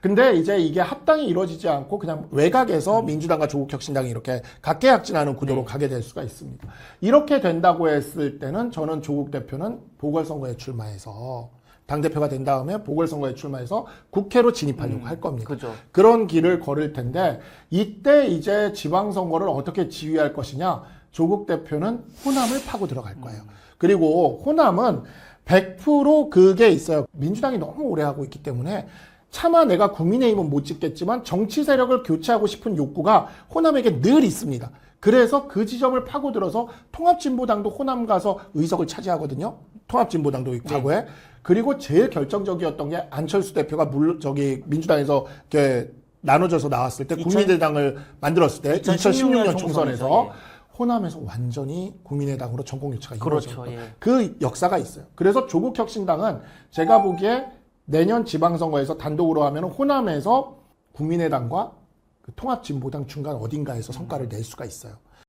근데 이제 이게 합당이 이루어지지 않고 그냥 외곽에서 민주당과 조국혁신당이 이렇게 각계약진하는 구도로 가게 될 수가 있습니다. 이렇게 된다고 했을 때는 저는 조국 대표는 보궐선거에 출마해서 당대표가 된 다음에 보궐선거에 출마해서 국회로 진입하려고 할 겁니다. 그죠. 그런 길을 걸을 텐데 이때 이제 지방선거를 어떻게 지휘할 것이냐 조국 대표는 호남을 파고 들어갈 거예요. 그리고 호남은 100% 그게 있어요. 민주당이 너무 오래 하고 있기 때문에 차마 내가 국민의힘은 못 찍겠지만 정치 세력을 교체하고 싶은 욕구가 호남에게 늘 있습니다. 그래서 그 지점을 파고들어서 통합진보당도 호남 가서 의석을 차지하거든요. 통합진보당도 과거에. 그리고 제일 결정적이었던 게 안철수 대표가 물 저기 민주당에서 이렇게 나눠져서 나왔을 때 2000 국민의당을 만들었을 때 2016 2016년 총선에서, 총선에서 호남에서 완전히 국민의당으로 전공 교체가 그렇죠, 이루어졌고 예. 그 역사가 있어요. 그래서 조국 혁신당은 제가 보기에 내년 지방선거에서 단독으로 하면 호남에서 국민의당과 그 통합진보당 중간 어딘가에서 성과를 낼 수가 있어요.